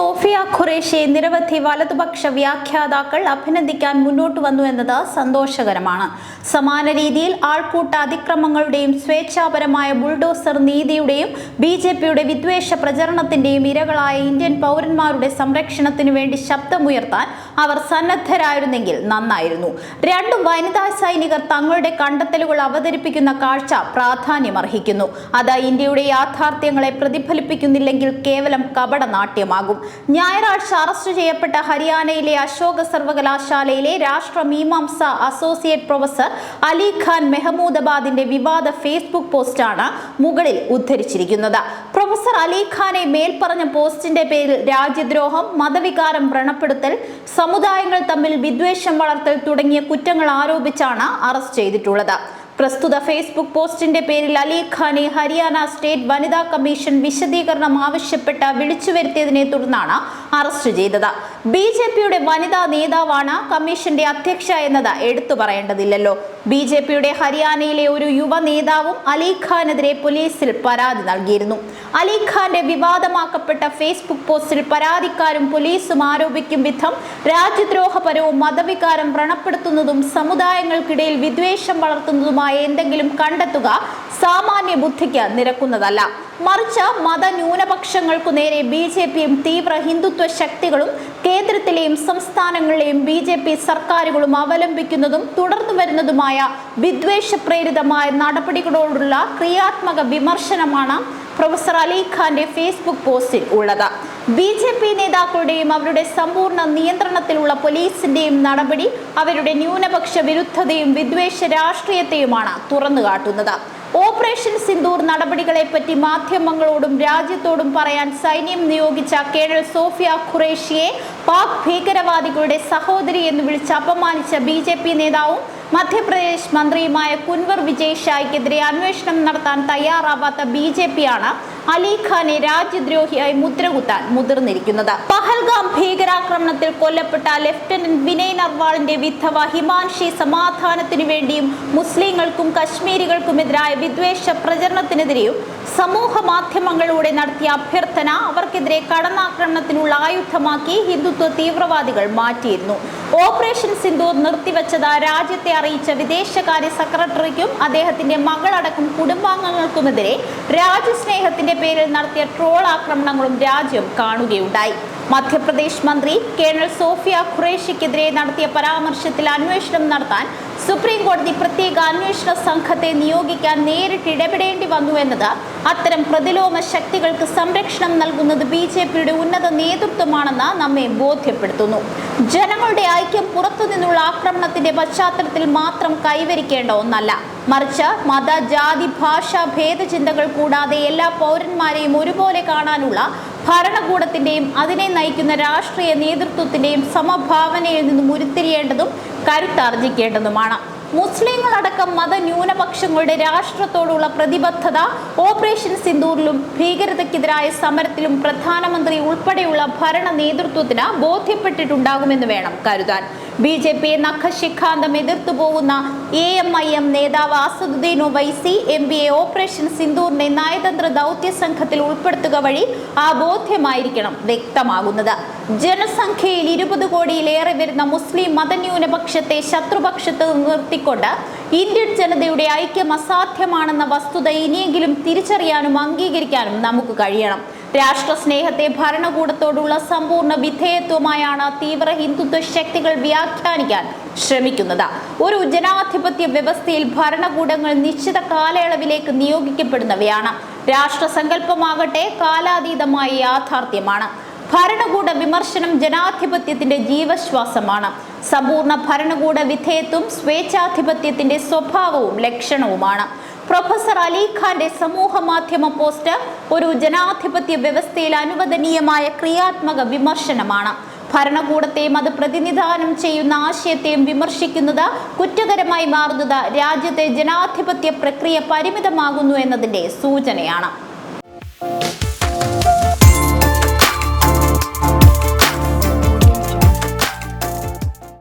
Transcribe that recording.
Sophia ഖുറേഷിയെ നിരവധി വലതുപക്ഷ വ്യാഖ്യാതാക്കൾ അഭിനന്ദിക്കാൻ മുന്നോട്ട് വന്നു എന്നത് സന്തോഷകരമാണ്. സമാന രീതിയിൽ ആൾക്കൂട്ട അതിക്രമങ്ങളുടെയും സ്വേച്ഛാപരമായ ബുൾഡോസർ നീതിയുടെയും ബി ജെ പിയുടെ വിദ്വേഷ പ്രചരണത്തിന്റെയും ഇരകളായ ഇന്ത്യൻ പൗരന്മാരുടെ സംരക്ഷണത്തിനു വേണ്ടി ശബ്ദമുയർത്താൻ അവർ സന്നദ്ധരായിരുന്നെങ്കിൽ നന്നായിരുന്നു. രണ്ടു വനിതാ സൈനികർ തങ്ങളുടെ കണ്ടെത്തലുകൾ അവതരിപ്പിക്കുന്ന കാഴ്ച പ്രാധാന്യമർഹിക്കുന്നു. അത് ഇന്ത്യയുടെ യാഥാർത്ഥ്യങ്ങളെ പ്രതിഫലിപ്പിക്കുന്നില്ലെങ്കിൽ കേവലം കപട നാട്യമാകും ഞായറാഴ്ച അറസ്റ്റ് ചെയ്യപ്പെട്ട ഹരിയാനയിലെ അശോക സർവകലാശാലയിലെ രാഷ്ട്ര മീമാംസ അസോസിയേറ്റ് പ്രൊഫസർ അലി ഖാൻ മെഹമൂദാബാദിന്റെ വിവാദ ഫേസ്ബുക്ക് പോസ്റ്റാണ് മുകളിൽ ഉദ്ധരിച്ചിരിക്കുന്നത്. പ്രൊഫസർ അലി ഖാനെ മേൽപ്പറഞ്ഞ പോസ്റ്റിന്റെ പേരിൽ രാജ്യദ്രോഹം മതവികാരം വ്രണപ്പെടുത്തൽ സമുദായങ്ങൾ തമ്മിൽ വിദ്വേഷം വളർത്തൽ തുടങ്ങിയ കുറ്റങ്ങൾ ആരോപിച്ചാണ് അറസ്റ്റ് ചെയ്തിട്ടുള്ളത്. പ്രസ്തുത ഫേസ്ബുക്ക് പോസ്റ്റിന്റെ പേരിൽ അലി ഖാനെ ഹരിയാന സ്റ്റേറ്റ് വനിതാ കമ്മീഷൻ വിശദീകരണം ആവശ്യപ്പെട്ട വിളിച്ചു വരുത്തിയതിനെ തുടർന്നാണ് അറസ്റ്റ് ചെയ്തത്. ബി ജെ പിയുടെ വനിതാ നേതാവാണ് കമ്മീഷന്റെ അധ്യക്ഷ എന്നത് എടുത്തു പറയേണ്ടതില്ലല്ലോ. ബി ജെ പിയുടെ ഹരിയാനയിലെ ഒരു യുവ നേതാവും അലിഖാനെതിരെ പോലീസിൽ പരാതി നൽകിയിരുന്നു. അലിഖാന്റെ വിവാദമാക്കപ്പെട്ട ഫേസ്ബുക്ക് പോസ്റ്റിൽ പരാതിക്കാരും പോലീസും ആരോപിക്കും വിധം രാജ്യദ്രോഹപരവും മതവികാരം വ്രണപ്പെടുത്തുന്നതും സമുദായങ്ങൾക്കിടയിൽ വിദ്വേഷം വളർത്തുന്നതുമായ എന്തെങ്കിലും കണ്ടെത്തുക സാമാന്യ ബുദ്ധിക്ക് നിരക്കുന്നതല്ല. മറിച്ച് മത ന്യൂനപക്ഷങ്ങൾക്കു നേരെ ബി ജെ പിയും തീവ്ര ഹിന്ദുത്വ ശക്തികളും കേന്ദ്രത്തിലെയും സംസ്ഥാനങ്ങളിലെയും ബി ജെ പി സർക്കാരുകളും അവലംബിക്കുന്നതും തുടർന്നു വരുന്നതുമായ വിദ്വേഷപ്രേരിതമായ നടപടികളോടുള്ള ക്രിയാത്മക വിമർശനമാണ് പ്രൊഫസർ അലി ഖാന്റെ ഫേസ്ബുക്ക് പോസ്റ്റിൽ ഉള്ളത്. ബി ജെ പി നേതാക്കളുടെയും അവരുടെ സമ്പൂർണ നിയന്ത്രണത്തിലുള്ള പോലീസിന്റെയും നടപടി അവരുടെ ന്യൂനപക്ഷ വിരുദ്ധതയും വിദ്വേഷ രാഷ്ട്രീയത്തെയുമാണ് തുറന്നുകാട്ടുന്നത്. ഓപ്പറേഷൻ സിന്ദൂർ നടപടികളെ പറ്റി മാധ്യമങ്ങളോടും രാജ്യത്തോടും പറയാൻ സൈന്യം നിയോഗിച്ച കേണൽ സോഫിയ ഖുറേഷിയെ പാക് ഭീകരവാദികളുടെ സഹോദരി എന്ന് വിളിച്ച് അപമാനിച്ച ബി ജെ പി നേതാവും മധ്യപ്രദേശ് മന്ത്രിയുമായ കുൻവർ വിജയ് ഷായ്ക്കെതിരെ അന്വേഷണം നടത്താൻ തയ്യാറാവാത്ത ബി ജെ പിയാണ് അലി ഖാനെ രാജ്യദ്രോഹിയായി മുദ്രകുത്താൻ മുതിർന്നിരിക്കുന്നത്. പഹൽഗാം ഭീകരാക്രമണത്തിൽ കൊല്ലപ്പെട്ട ലഫ്റ്റനന്റ് വിനയ് നർവാളിന്റെ വിധവ ഹിമാൻഷി സമാധാനത്തിനു വേണ്ടിയും മുസ്ലിങ്ങൾക്കും കശ്മീരികൾക്കുമെതിരായ വിദ്വേഷ പ്രചരണത്തിനെതിരെയും സമൂഹ മാധ്യമങ്ങളിലൂടെ നടത്തിയ അഭ്യർത്ഥന അവർക്കെതിരെ കടന്നാക്രമണത്തിനുള്ള ആയുധമാക്കി ഹിന്ദുത്വ തീവ്രവാദികൾ മാറ്റിയിരുന്നു. ഓപ്പറേഷൻ സിന്ധു നിർത്തിവച്ചത് രാജ്യത്തെ അറിയിച്ച വിദേശകാര്യ സെക്രട്ടറിക്കും അദ്ദേഹത്തിന്റെ മകളടക്കം കുടുംബാംഗങ്ങൾക്കുമെതിരെ രാജ്യസ്നേഹത്തിന്റെ പേരിൽ നടത്തിയ ട്രോൾ ആക്രമണങ്ങളും രാജ്യം കാണുകയുണ്ടായി. മധ്യപ്രദേശ് മന്ത്രി കേണൽ സോഫിയ ഖുറേഷിക്കെതിരെ നടത്തിയ പരാമർശത്തിൽ അന്വേഷണം നടത്താൻ സുപ്രീം കോടതി പ്രത്യേക അന്വേഷണ സംഘത്തെ നിയോഗിക്കാൻ നേരിട്ട് ഇടപെടേണ്ടി വന്നു എന്നത് അത്തരം പ്രതിലോമ ശക്തികൾക്ക് സംരക്ഷണം നൽകുന്നത് ബി ജെ പിയുടെ ഉന്നത നേതൃത്വമാണെന്ന് നമ്മെ ബോധ്യപ്പെടുത്തുന്നു. ജനങ്ങളുടെ ഐക്യം പുറത്തുനിന്നുള്ള ആക്രമണത്തിന്റെ പശ്ചാത്തലത്തിൽ മാത്രം കൈവരിക്കേണ്ട ഒന്നല്ല. മറിച്ച് മത ജാതി ഭാഷ ഭേദചിന്തകൾ കൂടാതെ എല്ലാ പൗരന്മാരെയും ഒരുപോലെ കാണാനുള്ള ഭരണകൂടത്തിന്റെയും അതിനെ നയിക്കുന്ന രാഷ്ട്രീയ നേതൃത്വത്തിന്റെയും സമഭാവനയിൽ നിന്നും ഉരുത്തിരിയേണ്ടതും കരുത്താർജിക്കേണ്ടതുമാണ്. മുസ്ലിങ്ങളടക്കം മതന്യൂനപക്ഷങ്ങളുടെ രാഷ്ട്രത്തോടുള്ള പ്രതിബദ്ധത ഓപ്പറേഷൻ സിന്ദൂറിലും ഭീകരതയ്ക്കെതിരായ സമരത്തിലും പ്രധാനമന്ത്രി ഉൾപ്പെടെയുള്ള ഭരണ നേതൃത്വത്തിന് ബോധ്യപ്പെട്ടിട്ടുണ്ടാകുമെന്ന് വേണം കരുതാൻ. ബി ജെ പി നഖശിഖാന്തം എതിർത്തു പോകുന്ന എ എം ഐ എം നേതാവ് അസദുദ്ദീൻ ഒവൈസി എം പി എ ഓപ്പറേഷൻ സിന്ദൂറിനെ നയതന്ത്ര ദൗത്യ സംഘത്തിൽ ഉൾപ്പെടുത്തുക വഴി ആ ബോധ്യമായിരിക്കണം വ്യക്തമാകുന്നത്. ജനസംഖ്യയിൽ ഇരുപത് കോടിയിലേറെ വരുന്ന മുസ്ലിം മതന്യൂനപക്ഷത്തെ ശത്രുപക്ഷത്ത് നിർത്തിക്കൊണ്ട് ഇന്ത്യൻ ജനതയുടെ ഐക്യം അസാധ്യമാണെന്ന വസ്തുത ഇനിയെങ്കിലും തിരിച്ചറിയാനും അംഗീകരിക്കാനും നമുക്ക് കഴിയണം. രാഷ്ട്ര സ്നേഹത്തെ ഭരണകൂടത്തോടുള്ള സമ്പൂർണ വിധേയത്വമായാണ് തീവ്ര ഹിന്ദുത്വ ശക്തികൾ വ്യാഖ്യാനിക്കാൻ ശ്രമിക്കുന്നത്. ഒരു ജനാധിപത്യ വ്യവസ്ഥയിൽ ഭരണകൂടങ്ങൾ നിശ്ചിത കാലയളവിലേക്ക് നിയോഗിക്കപ്പെടുന്നവയാണ്. രാഷ്ട്രസങ്കല്പമാകട്ടെ കാലാതീതമായ യാഥാർത്ഥ്യമാണ്. ഭരണകൂട വിമർശനം ജനാധിപത്യത്തിന്റെ ജീവശ്വാസമാണ്. സമ്പൂർണ ഭരണകൂട വിധേയത്വം സ്വേച്ഛാധിപത്യത്തിന്റെ സ്വഭാവവും ലക്ഷണവുമാണ്. പ്രൊഫസർ അലി ഖാന്റെ സമൂഹ മാധ്യമ പോസ്റ്റ് ഒരു ജനാധിപത്യ വ്യവസ്ഥയിൽ അനുവദനീയമായ ക്രിയാത്മക വിമർശനമാണ്. ഭരണകൂടത്തെയും അത് പ്രതിനിധാനം ചെയ്യുന്ന ആശയത്തെയും വിമർശിക്കുന്നത് കുറ്റകരമായി മാറുന്നത് രാജ്യത്തെ ജനാധിപത്യ പ്രക്രിയ പരിമിതമാകുന്നു എന്നതിന്റെ സൂചനയാണ്.